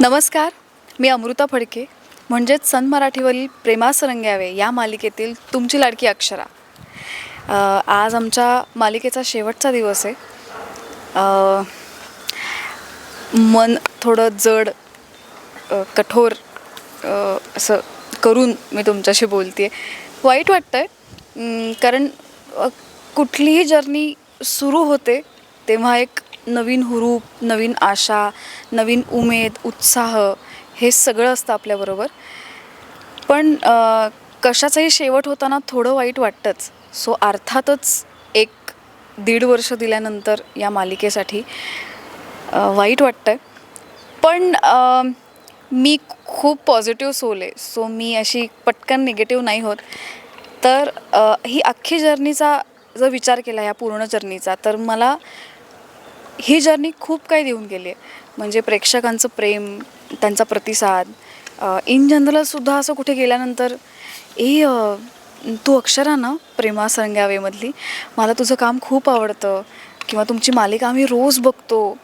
नमस्कार मी अमृता फडके. म्हणजेच सन मराठीवरील प्रेमास रंग्यावे या मालिकेतील तुमची लाडकी अक्षरा. आज आमच्या मालिकेचा शेवटचा दिवस आहे. मन थोडं जड कठोर असं करून मी तुमच्याशी बोलते वाईट वाटतं आहे कारण कुठलीही जर्नी सुरू होते तेव्हा एक नवीन हुरूप नवीन आशा नवीन उमेद उत्साह हे सगळं असतं आपल्याबरोबर. पण कशाचाही शेवट होताना थोडं वाईट वाटतंच. सो अर्थातच एक दीड वर्ष दिल्यानंतर या मालिकेसाठी वाईट वाटतं आहे पण मी खूप पॉझिटिव्ह सोल आहे. सो मी अशी पटकन निगेटिव्ह नाही होत. तर ही अख्खी जर्नीचा जर विचार केला या पूर्ण जर्नीचा तर मला ही जर्नी खूप काही देऊन गेली आहे म्हणजे प्रेक्षकांचं प्रेम त्यांचा प्रतिसाद इन जनरलसुद्धा असं कुठे गेल्यानंतर ए तू अक्षरा ना प्रेमा सरंगावेमधली मला तुझं काम खूप आवडतं किंवा तुमची मालिका आम्ही रोज बघतो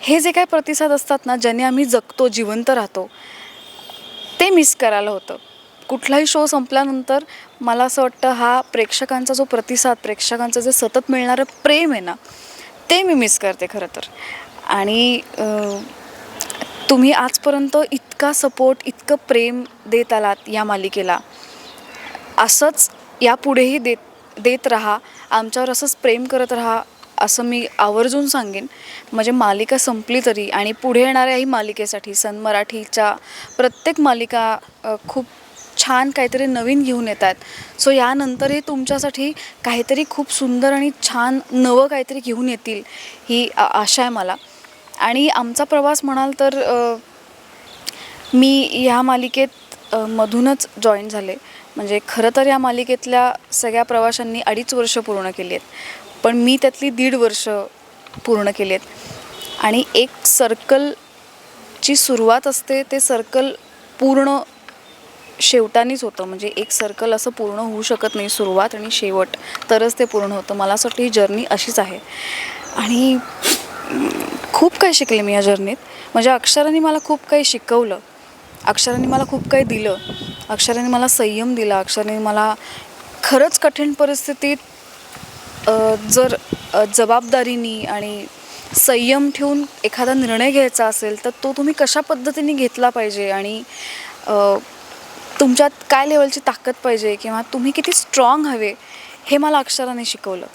हे जे काय प्रतिसाद असतात ना ज्याने आम्ही जगतो जिवंत राहतो ते मिस करायला होतं. कुठलाही शो संपल्यानंतर मला असं वाटतं हा प्रेक्षकांचा जो प्रतिसाद प्रेक्षकांचं जे सतत मिळणारं प्रेम आहे ना ते मी मिस करते खरं तर. आणि तुम्ही आजपर्यंत इतका सपोर्ट इतकं प्रेम देत आलात या मालिकेला. असंच यापुढेही देत देत राहा. आमच्यावर असंच प्रेम करत राहा असं मी आवर्जून सांगेन. म्हणजे मालिका संपली तरी आणि पुढे येणाऱ्याही मालिकेसाठी सन मराठीच्या प्रत्येक मालिका खूप छान काहीतरी नवीन घेऊन येत आहेत सो यानंतरही तुमच्यासाठी काहीतरी खूप सुंदर आणि छान नवं काहीतरी घेऊन येतील ही आशा आहे मला. आणि आमचा प्रवास म्हणाल तर मी ह्या मालिकेत मधूनच जॉईन झाले. म्हणजे खरं तर या मालिकेतल्या सगळ्या प्रवाशांनी अडीच वर्ष पूर्ण केली आहेत पण मी त्यातली दीड वर्ष पूर्ण केली आहेत आणि एक सर्कलची सुरुवात असते ते सर्कल पूर्ण शेवटानेच होतं. म्हणजे एक सर्कल असं पूर्ण होऊ शकत नाही सुरुवात आणि शेवट. तरच ते पूर्ण होतं. मला असं वाटतं ही जर्नी अशीच आहे. आणि खूप काही शिकले मी या जर्नीत म्हणजे अक्षरांनी मला खूप काही शिकवलं. अक्षरांनी मला खूप काही दिलं. अक्षरांनी मला संयम दिला. अक्षरांनी मला खरंच कठीण परिस्थितीत जर जबाबदारीनी आणि संयम ठेवून एखादा निर्णय घ्यायचा असेल तर तो तुम्ही कशा पद्धतीने घेतला पाहिजे? आणि तुमच्यात काय लेवलची ताकद पाहिजे किंवा तुम्ही किती स्ट्रॉंग हवे हे मला अक्षराने शिकवलं.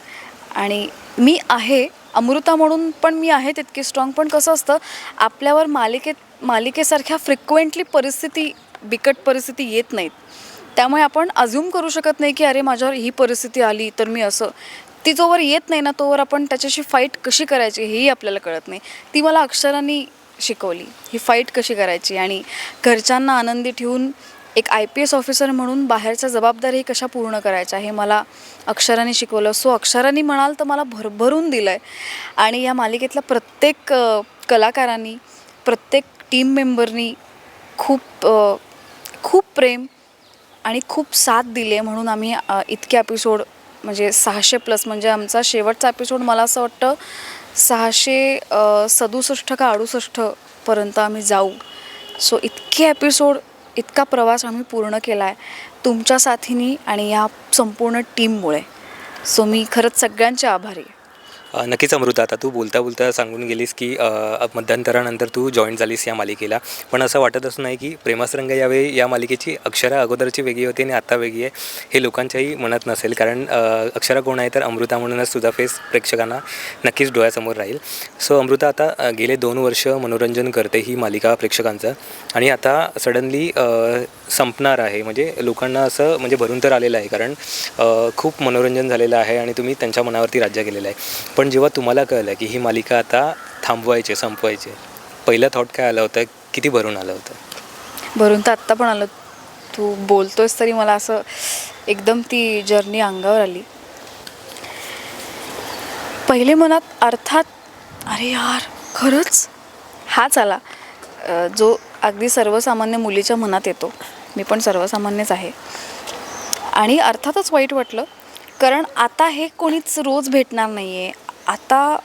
आणि मी आहे अमृता म्हणून पण मी आहे तितकी स्ट्रॉंग पण कसं असतं आपल्यावर मालिकेत मालिकेसारख्या फ्रिक्वेंटली परिस्थिती बिकट परिस्थिती येत नाहीत. त्यामुळे आपण अज्युम करू शकत नाही की अरे माझ्यावर ही परिस्थिती आली तर मी असं. ती जोवर येत नाही ना तोवर आपण त्याच्याशी फाईट कशी करायची हेही आपल्याला कळत नाही. ती मला अक्षरांनी शिकवली. ही फाईट कशी करायची? आणि घरच्यांना आनंदी ठेवून एक आय पी एस ऑफिसर म्हणून बाहेरच्या जबाबदारी कशा पूर्ण करायच्या हे मला अक्षराने शिकवलं. सो अक्षरांनी म्हणाल तर मला भरभरून दिलं आहे आणि या मालिकेतल्या प्रत्येक कलाकारांनी प्रत्येक टीम मेंबरनी खूप खूप प्रेम आणि खूप साथ दिली आहे म्हणून आम्ही इतके एपिसोड म्हणजे सहाशे प्लस म्हणजे आमचा शेवटचा एपिसोड मला असं वाटतं सहाशे सदुसष्ट का अडुसष्टपर्यंत आम्ही जाऊ. सो इतके एपिसोड इतका प्रवास आम्ही पूर्ण केला आहे तुमच्या साथीनी आणि या संपूर्ण टीममुळे सो मी खरंच सगळ्यांचे आभारी आहे. नक्कीच अमृता आता तू बोलता बोलता सांगून गेलीस की मध्यंतरानंतर तू जॉईन झालीस या मालिकेला. पण असं वाटतच नाही की प्रेमासरंग यावेळी या मालिकेची अक्षरा अगोदरची वेगळी होती आणि आत्ता वेगळी आहे हे लोकांच्याही मनात नसेल. कारण अक्षरा कोण आहे तर अमृता म्हणूनच तुझा फेस प्रेक्षकांना नक्कीच डोळ्यासमोर राहील. सो अमृता आता गेले दोन वर्ष मनोरंजन करते ही मालिका प्रेक्षकांचं. आणि आता सडनली संपणार आहे. म्हणजे लोकांना असं म्हणजे भरून तर आलेलं आहे. कारण खूप मनोरंजन झालेलं आहे आणि तुम्ही त्यांच्या मनावरती राज्य केलेलं आहे. पण जेव्हा तुम्हाला कळलं की ही मालिका आता थांबवायची संपवायची पहिलं थॉट काय आलं होतं? किती भरून आलं होतं? भरून तर आत्ता पण आलं. तू बोलतोयस तरी मला असं एकदम ती जर्नी अंगावर आली. पहिले मनात अर्थात अरे यार खरंच? हाच आला. जो अगदी सर्वसामान्य मुलीच्या मनात येतो. मी पण सर्वसामान्यच आहे. आणि अर्थातच वाईट वाटलं. कारण आता हे कोणीच रोज भेटणार नाही आहे आता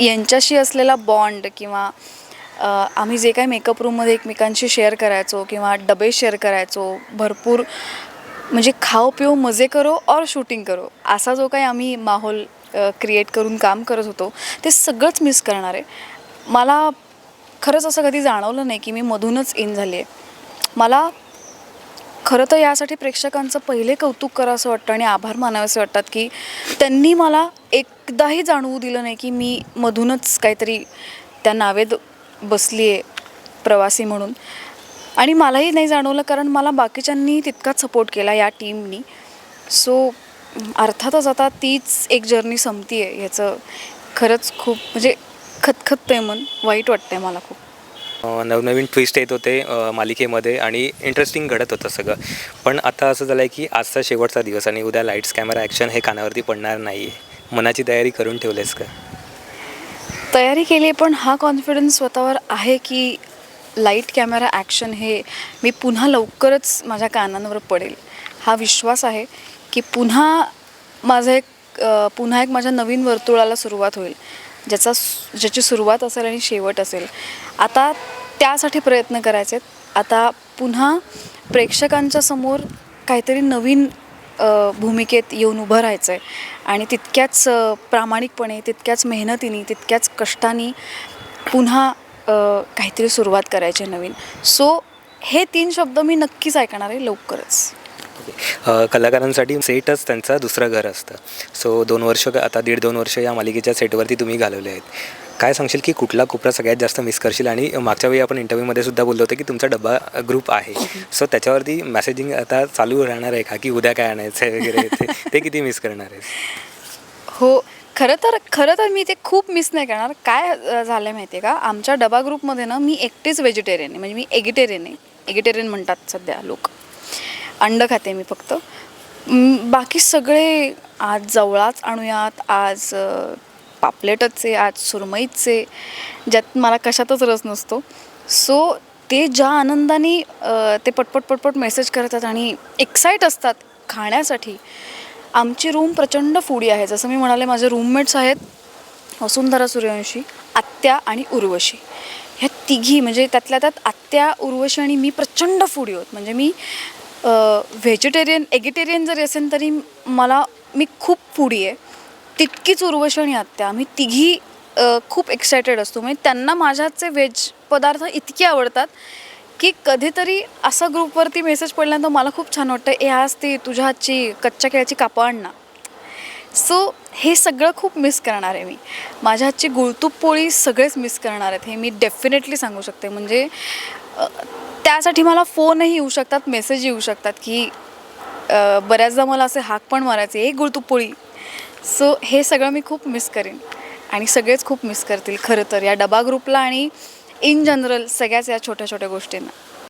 यांच्याशी असलेला बॉन्ड किंवा आम्ही जे काही मेकअप रूममध्ये एकमेकांशी शेअर करायचो किंवा डबे शेअर करायचो भरपूर म्हणजे खाओ पिओ मजे करो और शूटिंग करो असा जो काही आम्ही माहोल क्रिएट करून काम करत होतो ते सगळंच मिस करणार आहे. मला खरंच असं कधी जाणवलं नाही की मी मधूनच इन झाली आहे मला खरं तर यासाठी प्रेक्षकांचं पहिले कौतुक करावं असं वाटतं आणि आभार मानावेसे वाटतात की त्यांनी मला एकदाही जाणवू दिलं नाही की मी मधूनच काहीतरी त्या नावेत बसली आहे प्रवासी म्हणून. आणि मलाही नाही जाणवलं कारण मला बाकीच्यांनी तितकाच सपोर्ट केला या टीमनी सो अर्थातच आता तीच एक जर्नी संपती आहे ह्याचं खरंच खूप म्हणजे खतखततंय मन वाईट वाटतं आहे मला खूप. नवनवीन ट्विस्ट येत होते मालिकेमध्ये आणि इंटरेस्टिंग घडत होतं सगळं. पण आता असं झालं आहे की आजचा शेवटचा दिवस आणि उद्या लाईट्स कॅमेरा ॲक्शन हे कानावरती पडणार नाही. आहे मनाची तयारी करून ठेवलेस का? तयारी केली आहे पण हा कॉन्फिडन्स स्वतःवर आहे की लाइट कॅमेरा ॲक्शन हे मी पुन्हा लवकरच माझ्या कानांवर पडेल. हा विश्वास आहे की पुन्हा माझं एक पुन्हा एक माझ्या नवीन वर्तुळाला सुरुवात होईल. ज्याचा ज्याची सुरुवात असेल आणि शेवट असेल. आता त्यासाठी प्रयत्न करायचे आहेत. आता पुन्हा प्रेक्षकांच्या समोर काहीतरी नवीन भूमिकेत येऊन उभं राहायचं आहे आणि तितक्याच प्रामाणिकपणे तितक्याच मेहनतीने तितक्याच कष्टाने पुन्हा काहीतरी सुरुवात करायची नवीन. सो हे तीन शब्द मी नक्कीच ऐकणार आहे लवकरच. कलाकारांसाठी सेटच त्यांचं दुसरं घर असतं. सो दोन वर्ष आता दीड दोन वर्ष या मालिकेच्या सेटवरती तुम्ही घालवले आहेत. काय सांगशील की कुठला कोपरा सगळ्यात जास्त मिस करशील? आणि मागच्या वेळी आपण इंटरव्ह्यूमध्ये सुद्धा बोललो होतो की तुमचा डब्बा ग्रुप आहे. सो त्याच्यावरती मेसेजिंग आता चालू राहणार आहे का? की उद्या काय आणायचं आहे वगैरे? ते किती मिस करणार आहे हो खरं तर खरं तर मी ते खूप मिस नाही करणार. काय झालं माहिती आहे का? आमच्या डबा ग्रुपमध्ये ना मी एकटीच व्हेजिटेरियन आहे. म्हणजे मी एगिटेरियन आहे. एगिटेरियन म्हणतात सध्या लोक. अंड खाते मी फक्त. बाकी सगळे आज जवळाच आणूयात. आज पापलेटचे पापलेटच आहे आज सुरमईच आहे ज्यात मला कशातच रस नसतो. सो ते ज्या आनंदाने ते पटपट पटपट मेसेज करतात आणि एक्साईट असतात खाण्यासाठी आमची रूम प्रचंड फुडी आहे. जसं मी म्हणाले माझे रूममेट्स आहेत वसुंधरा सूर्यवंशी आत्या आणि उर्वशी. ह्या तिघी म्हणजे त्यातल्या त्यात आत्या उर्वशी आणि मी प्रचंड फुडी होत. म्हणजे मी व्हेजिटेरियन एगिटेरियन जरी असेल तरी मला मी खूप पुढी आहे. तितकीच उर्वशी आणि आत्या. आम्ही तिघी खूप एक्सायटेड असतो. म्हणजे त्यांना माझ्या हातचे व्हेज पदार्थ इतके आवडतात की कधीतरी असा ग्रुपवरती मेसेज पडल्यानंतर मला खूप छान वाटतं ए आज ती तुझ्या हातची कच्च्या केळ्याची कापं आण ना. सो हे सगळं खूप मिस करणार आहे मी. माझ्या हातची गुळतूप पोळी सगळेच मिस करणार आहेत. हे मी डेफिनेटली सांगू शकते. म्हणजे त्यासाठी मला फोनही येऊ शकतात मेसेज येऊ शकतात की बऱ्याचदा मला असे हाक पण मारायचे एक गुळतुपोळी सो हे सगळं मी खूप मिस करेन. आणि सगळेच खूप मिस करतील खरं तर. या डबा ग्रुपला आणि इन जनरल सगळ्याच या छोट्या छोट्या गोष्टींना.